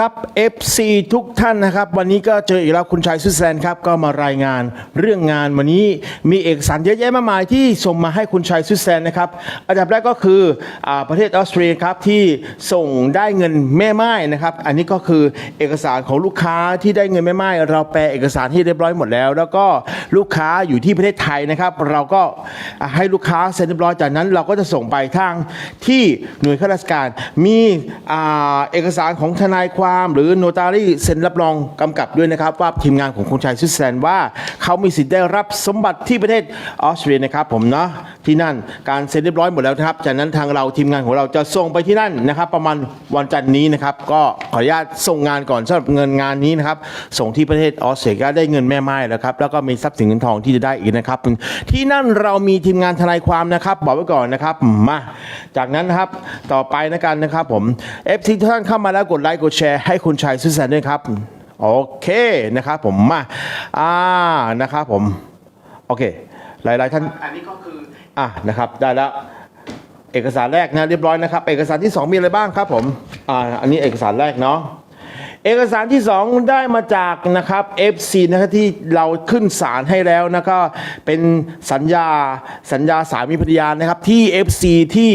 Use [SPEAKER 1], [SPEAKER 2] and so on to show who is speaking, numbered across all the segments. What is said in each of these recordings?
[SPEAKER 1] ครับ FC ทุกท่านนะครับ วันนี้ก็เจออีกแล้วคุณชายสวิตเซนครับ ก็มารายงานเรื่องงานวันนี้มีเอกสารเยอะแยะมากมายที่ส่งมาให้คุณชายสวิตเซนนะครับอันดับแรกก็คืออาประเทศออสเตรียครับที่ส่งได้เงินแม่ไม้นะครับ อันนี้ก็คือเอกสารของลูกค้าที่ได้เงินแม่ไม้เราแปลเอกสารที่เรียบร้อยหมดแล้ว แล้วก็ลูกค้าอยู่ที่ประเทศไทยนะครับ เราก็ให้ลูกค้าเซ็นเรียบร้อยจากนั้น เราก็จะส่งไปทางที่หน่วยข้าราชการ มีอาเอกสารของทนายความหรือโนตารีเซ็นรับรองกำกับด้วยนะครับว่าทีมงานของคุณชายสวิตเซอร์แลนด์ว่า เขามีสิทธิ์ได้รับสมบัติที่ประเทศออสเตรียนะครับผมเนาะที่นั่นการเซ็นเรียบร้อยหมดแล้วนะครับ จากนั้นทางเราทีมงานของเราจะส่งไปที่นั่นนะครับ ประมาณวันจันทร์นี้นะครับ ก็ขออนุญาตส่งงานก่อนสำหรับเงินงานนี้นะครับ ส่งที่ประเทศออสเตรเลียได้เงินแม่ไม้แล้วครับแล้วก็มีทรัพย์สินเงินทองที่จะได้อีกนะครับ ที่นั่นเรามีทีมงานทนายความนะครับ บอกไว้ก่อนนะครับมาจากนั้นนะครับต่อไปนะกันนะครับผม FC ทุกท่านเข้ามาแล้วกดไลค์กดแชร์ให้คุณชายสุสันด้วยครับโอเคนะครับผมมาอ่านะครับผมโอเคหลายๆท่านอันนี้ก็คือ อะนะครับได้แล้วเอกสารแรกนะเรียบร้อยนะครับ เอกสารที่ 2 มีอะไรบ้างครับผมอ่าอันนี้เอกสารแรกเนาะ เอกสารที่ 2 ได้มาจากนะครับ FC นะครับที่เราขึ้นศาลให้แล้วนะก็เป็นสัญญาสัญญาสามีภรรยานะครับที่ FC ที่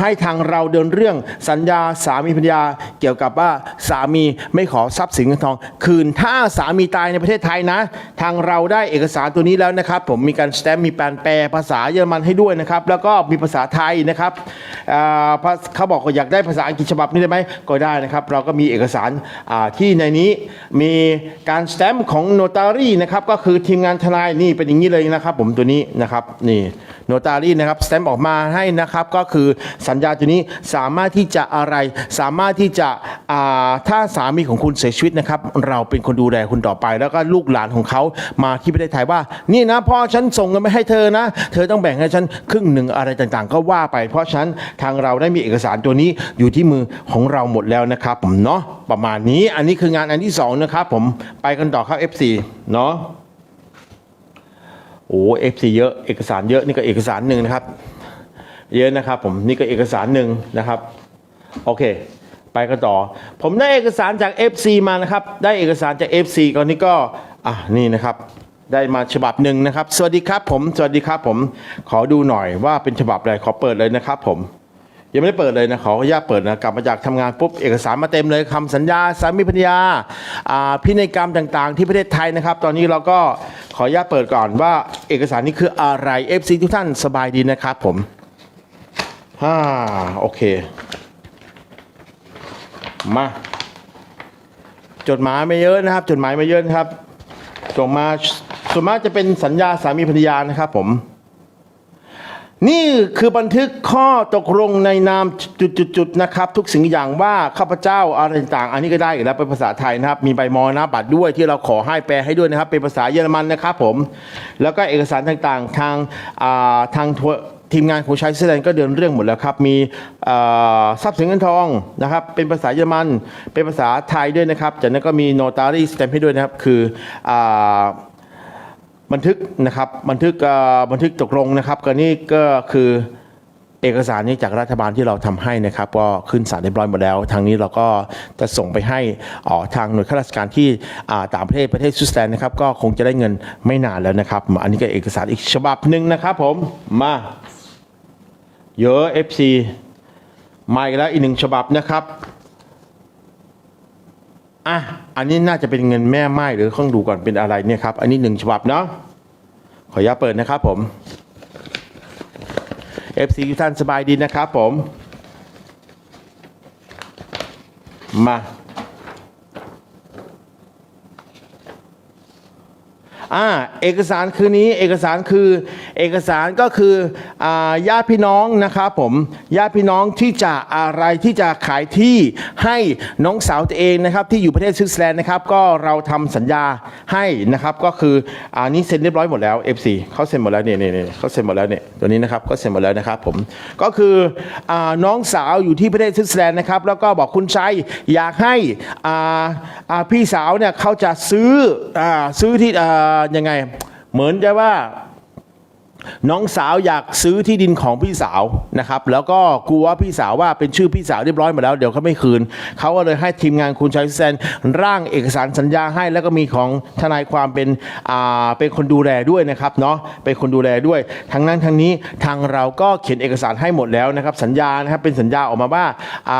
[SPEAKER 1] ให้ทางเราเดินเรื่องสัญญาสามีภรรยา เกี่ยวกับว่าสามีไม่ขอทรัพย์สินเงินทอง คืนถ้าสามีตายในประเทศไทยนะ ทางเราได้เอกสารตัวนี้แล้วนะครับ ผมมีการสแตมป์มีแปลนแปลภาษาเยอรมันให้ด้วยนะครับ แล้วก็มีภาษาไทยนะครับเขาบอกว่าอยากได้ภาษาอังกฤษฉบับนี้ได้ไหมก็ได้นะครับ เราก็มีเอกสารที่ในนี้มีการสแตมป์ของโนตารีนะครับก็คือทีมงานทนายนี่เป็นอย่างนี้เลยนะครับผมตัวนี้นะครับนี่โนตารีนะครับสแตมป์ออกมาให้นะครับก็คือสัญญาตัวนี้สามารถที่จะอะไรสามารถที่จะถ้าสามีของคุณเสียชีวิตนะครับเราเป็นคนดูแลคุณต่อไป แล้วก็ลูกหลานของเขามาที่ประเทศไทยว่า นี่นะพ่อฉันส่งเงินไปให้เธอนะ เธอต้องแบ่งให้ฉันครึ่งหนึ่งอะไรต่างๆ ก็ว่าไป เพราะฉันทางเราได้มีเอกสารตัวนี้อยู่ที่มือของเราหมดแล้วนะครับผมเนาะประมาณนี้อันนี้คืองานอันที่สองนะครับผมไปกันต่อครับ F4 เนาะโอ้ F4 เยอะเอกสารเยอะนี่ก็เอกสารหนึ่งนะครับ เยอะนะครับผมนี่ก็เอกสารหนึ่งนะครับ โอเค ไปกันต่อ ผมได้เอกสารจาก FC มานะครับ ได้เอกสารจาก FC ก่อนนี้ก็อะนี่นะครับ ได้มาฉบับหนึ่งนะครับ สวัสดีครับผม สวัสดีครับผม ขอดูหน่อยว่าเป็นฉบับอะไรขอเปิดเลยนะครับผม ยังไม่ได้เปิดเลยนะขออนุญาตเปิดนะกลับมาจากทำงานปุ๊บเอกสารมาเต็มเลยคำสัญญาสามีภรรยาอ่าพินัยกรรมต่างๆ ที่ประเทศไทยนะครับ ตอนนี้เราก็ขออนุญาตเปิดก่อนว่าเอกสารนี้คืออะไร FC ทุกท่านสบายดีนะครับผมฮ่าโอเค มาจดหมายไม่เยอะนะครับ จดหมายไม่เยอะนะครับส่งมาส่วนมากจะเป็นสัญญาสามีภรรยานะครับผม นี่คือบันทึกข้อตกลงในนามจุดๆๆนะครับ ทุกสิ่งอย่างว่าข้าพเจ้าอะไรต่าง อันนี้ก็ได้อีกแล้วเป็นภาษาไทยนะครับ มีใบมรณบัตรด้วยที่เราขอให้แปลให้ด้วยนะครับ เป็นภาษาเยอรมันนะครับผม แล้วก็เอกสารต่างๆ ทางทางทีมงานของชายเซแลนด์ก็เดินเรื่องหมดแล้วครับ มีทรัพย์สินเงินทองนะครับ เป็นภาษาเยอรมัน เป็นภาษาไทยด้วยนะครับ จากนั้นก็มีโนตารีสแตมให้ด้วยนะครับ คืออ บันทึกนะครับบันทึกบันทึกตกลงนะครับก็นี่ก็คือเอกสารนี้จากรัฐบาลที่เราทำให้นะครับ ก็ขึ้นศาลเรียบร้อยหมดแล้ว ทางนี้เราก็จะส่งไปให้อ๋อทางหน่วยข้าราชการที่ต่างประเทศประเทศสวิตเซอร์แลนด์นะครับ ก็คงจะได้เงินไม่นานแล้วนะครับ อันนี้ก็เอกสารอีกฉบับหนึ่งนะครับผมมาเยอะ FC มาอีกแล้วอีกหนึ่งฉบับนะครับ อะอันนี้น่าจะเป็นเงินแม่ไม้หรือข้องดูก่อนเป็นอะไรเนี่ยครับ อันนี้หนึ่งฉบับเนาะขออนุญาตเปิดนะครับผม FC ทุกท่านสบายดีนะครับผม มา อ่าเอกสารคือนี้เอกสารคือเอกสารก็คืออ่าญาติพี่น้องนะครับผมญาติพี่น้องที่จะอะไรที่จะขายที่ให้น้องสาวตัวเองนะครับที่อยู่ประเทศสวิตเซอร์แลนด์นะครับก็เราทำสัญญาให้นะครับก็คืออันนี้เซ็นเรียบร้อยหมดแล้ว FC เขาเซ็นหมดแล้วเนี่ยเนี่ยเนี่ยเขาเซ็นหมดแล้วเนี่ยตัวนี้นะครับก็เซ็นหมดแล้วนะครับผมก็คืออาน้องสาวอยู่ที่ประเทศสวิตเซอร์แลนด์นะครับแล้วก็บอกคุณชัยอยากให้อ่าพี่สาวเนี่ยเขาจะซื้ออ่าซื้อที่อ่ายังไง เหมือนจะว่า น้องสาวอยากซื้อที่ดินของพี่สาวนะครับ แล้วก็กลัวพี่สาวว่าเป็นชื่อพี่สาวเรียบร้อยหมดแล้ว เดี๋ยวเขาไม่คืน เขาก็เลยให้ทีมงานคุณชัยแซนร่างเอกสารสัญญาให้ แล้วก็มีของทนายความเป็นอ่าเป็นคนดูแลด้วยนะครับเนาะเป็นคนดูแลด้วยทั้งนั้นทั้งนี้ทางเราก็เขียนเอกสารให้หมดแล้วนะครับ สัญญานะครับเป็นสัญญาออกมาว่าอ่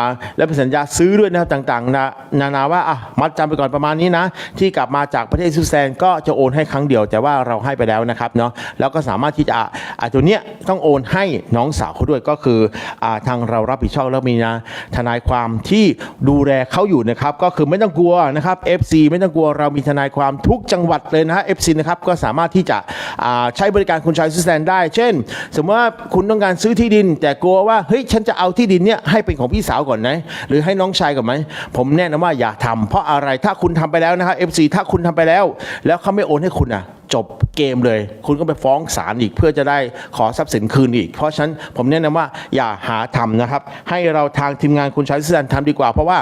[SPEAKER 1] าและเป็นสัญญาซื้อด้วยนะครับต่างๆนานานาว่าอะมัดจำไปก่อนประมาณนี้นะที่กลับมาจากประเทศสวิตเซอร์แลนด์ก็จะโอนให้ครั้งเดียวแต่ว่าเราให้ไปแล้วนะครับเนาะแล้วก็สามารถที่จะอ่าตัวเนี้ยต้องโอนให้น้องสาวเขาด้วยก็คืออาทางเรารับผิดชอบแล้วมีนะทนายความที่ดูแลเขาอยู่นะครับ ก็คือไม่ต้องกลัวนะครับ FC ไม่ต้องกลัวเรามีทนายความทุกจังหวัดเลยนะฮะ FC นะครับก็สามารถที่จะอ่าใช้บริการคุณชายสวิตเซอแลนได้ เช่น สมมติว่าคุณต้องการซื้อที่ดิน แต่กลัวว่าเฮ้ยฉันจะเอาที่ดินเนี่ยให้เป็นของพี่สาวก่อนนะหรือให้น้องชายก่อนไหมผมแนะนำว่าอย่าทำเพราะอะไรถ้าคุณทำไปแล้วนะครับ FC ถ้าคุณทำไปแล้ว แล้วเขาไม่โอนให้คุณอะ จบเกมเลย คุณก็ไปฟ้องศาลอีกเพื่อจะได้ขอทรัพย์สินคืนอีก เพราะฉะนั้นผมแนะนำว่าอย่าหาทำนะครับ ให้เราทางทีมงานคุณชัยสุสันทำดีกว่าเพราะว่า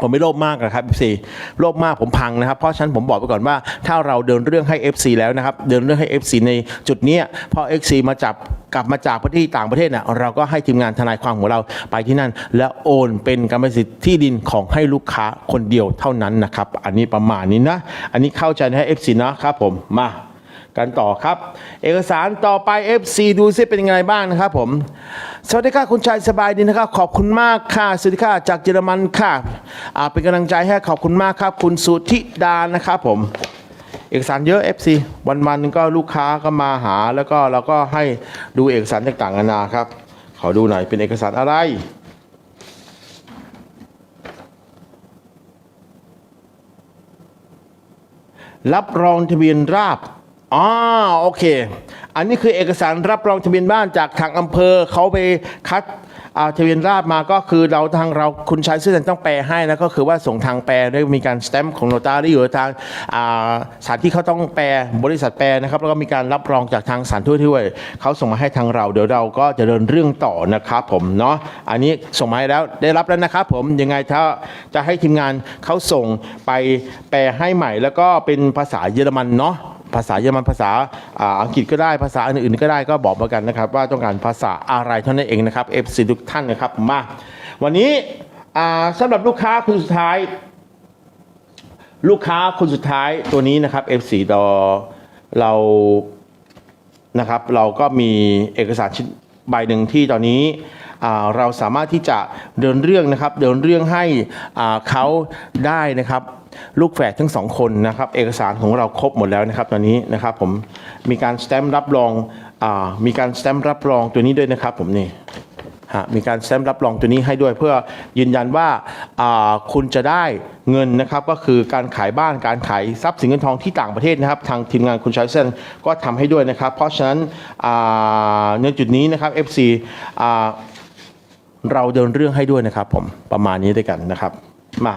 [SPEAKER 1] ผมไม่โลภมากนะครับ FC โลภมากผมพังนะครับ เพราะฉะนั้นผมบอกไปก่อนว่า ถ้าเราเดินเรื่องให้ FC แล้วนะครับ เดินเรื่องให้ FC ในจุดเนี้ยพอ FC มาจับกลับมาจากประเทศต่างประเทศน่ะเราก็ให้ทีมงานทนายความของเราไปที่นั่น แล้วโอนเป็นกรรมสิทธิ์ที่ดินของให้ลูกค้าคนเดียวเท่านั้นนะครับ อันนี้ประมาณนี้นะ อันนี้เข้าใจนะให้ FC นะครับผมมา กันต่อครับ เอกสารต่อไป FC ดูซิเป็นยังไงบ้างนะครับผม สวัสดีค่ะคุณชายสบายดีนะครับ ขอบคุณมากค่ะสวัสดีค่ะจากเยอรมันค่ะอ่าเป็นกำลังใจให้ขอบคุณมากครับ คุณสุธิดานะครับผมเอกสารเยอะ FC วันวันหนึงก็ลูกค้าก็มาหาแล้วก็เราก็ให้ดูเอกสารต่างๆนานาครับ ขอดูหน่อยเป็นเอกสารอะไรรับรองทะเบียนราบ อ๋อโอเค อันนี้คือเอกสารรับรองทะเบียนบ้านจากทางอำเภอเขาไปคัดเอาทะเบียนราบมาก็คือเราทางเราคุณชายซื่อสันต้องแปลให้นะก็คือว่าส่งทางแปลด้วยมีการสแตมป์ของโนตารี่หรือทางสถานที่เขาต้องแปลบริษัทแปลนะครับแล้วก็มีการรับรองจากทางสารทูตด้วยเขาส่งมาให้ทางเรา เดี๋ยวเราก็จะเดินเรื่องต่อนะครับผมเนาะอันนี้ส่งมาแล้วได้รับแล้วนะครับผมยังไงถ้าจะให้ทีมงานเขาส่งไปแปลให้ใหม่ แล้วก็เป็นภาษาเยอรมันเนาะ ภาษาเยอรมันภาษาอังกฤษก็ได้ภาษาอื่นๆก็ได้ก็บอกมากันนะครับ ว่าต้องการภาษาอะไรเท่านั้นเองนะครับ FC ทุกท่านนะครับมาวันนี้อ่าสำหรับลูกค้าคนสุดท้าย ลูกค้าคนสุดท้ายตัวนี้นะครับ F4 เราเรานะครับ เราก็มีเอกสารชิ้นใบหนึ่งที่ตอนนี้ เราสามารถที่จะเดินเรื่องนะครับเดินเรื่องให้เขาได้นะครับลูกแฝดทั้งสองคนนะครับเอกสารของเราครบหมดแล้วนะครับตอนนี้นะครับผมมีการสแตมป์รับรองอมีการสแตมป์รับรองตัวนี้ด้วยนะครับผมนี่มีการแซมรับรองตัวนี้ให้ด้วยเพื่อยืนยันว่าคุณจะได้เงินนะครับก็คือการขายบ้านการขายทรัพย์สินเงินทองที่ต่างประเทศนะครับ ทางทีมงานคุณชายเซนก็ทำให้ด้วยนะครับ เพราะฉะนั้นในจุดนี้นะครับ FC อ่า เราเดินเรื่องให้ด้วยนะครับ ผมประมาณนี้ด้วยกันนะครับ มา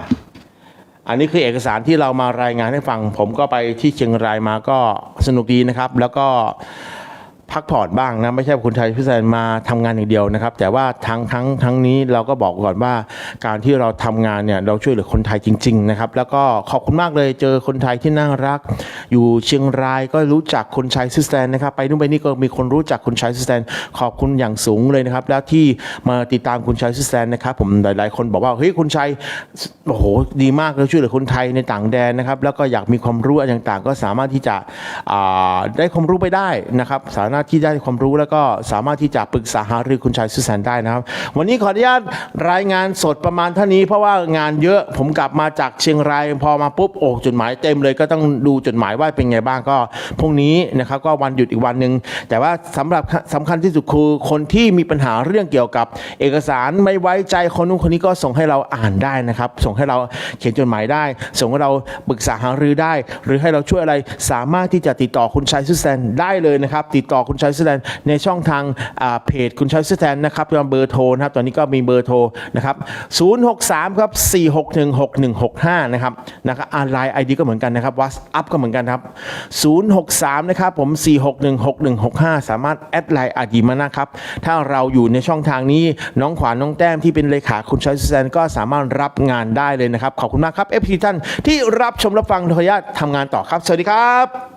[SPEAKER 1] อันนี้คือเอกสารที่เรามารายงานให้ฟัง ผมก็ไปที่เชียงรายมาก็สนุกดีนะครับ แล้วก็พักผ่อนบ้างนะไม่ใช่คุณไทยพิเศษมาทำงานอย่างเดียวนะครับ แต่ว่าทั้งทั้งทั้งนี้เราก็บอกก่อนว่า การที่เราทำงานเนี่ยเราช่วยเหลือคนไทยจริง ๆ นะครับ แล้วก็ขอบคุณมากเลยเจอคนไทยที่น่ารัก อยู่เชียงรายก็รู้จักคนชายซิสแตนนะครับไปนู่นไปนี่ก็มีคนรู้จักคนชายซิสแตนขอบคุณอย่างสูงเลยนะครับ แล้วที่มาติดตามคุณชายซิสแตนนะครับผมหลาย ๆ คนบอกว่าเฮ้ยคุณชัยโอ้โหดีมากเลยช่วยเหลือคนไทยในต่างแดนนะครับ แล้วก็อยากมีความรู้อะไรต่างๆ ก็สามารถที่จะได้ความรู้ไปได้นะครับ สามารถที่ได้ความรู้แล้วก็สามารถที่จะปรึกษาหารือคุณชายซิสแตนได้นะครับ วันนี้ขออนุญาตรายงานสดประมาณเท่านี้เพราะว่างานเยอะผมกลับมาจากเชียงรายพอมาปุ๊บโอ้จดหมายเต็มเลยก็ต้องดูจดหมายว่าเป็นไงบ้างก็พรุ่งนี้นะครับก็วันหยุดอีกวันหนึ่งแต่ว่าสำหรับสำคัญที่สุดคือคนที่มีปัญหาเรื่องเกี่ยวกับ เอกสารไม่ไว้ใจคนนู้นคนนี้ก็ส่งให้เราอ่านได้นะครับ ส่งให้เราเขียนจดหมายได้ ส่งให้เราปรึกษาหารือได้ หรือให้เราช่วยอะไรสามารถที่จะติดต่อคุณชัยสุแซนได้เลยนะครับ ติดต่อคุณชัยสุแซนในช่องทางอ่าเพจคุณชัยสุแซนนะครับเบอร์โทรนะครับตอนนี้ก็มีเบอร์โทรนะครับ063ครับ4616165นะครับนะครับออนไลน์ไอดีก็เหมือนกันนะครับว h ต a p ก็เหมือนกันครับ 063 นะครับผม 4616165 สามารถแอดไลน์อาดีมานะครับ ถ้าเราอยู่ในช่องทางนี้น้องขวานน้องแต้มที่เป็นเลขาคุณชัยสุแซนก็สามารถรับงานได้เลยนะครับ ขอบคุณมากครับเอฟพีท่านที่รับชมรับฟังขออนุญาตทำงานต่อครับ สวัสดีครับ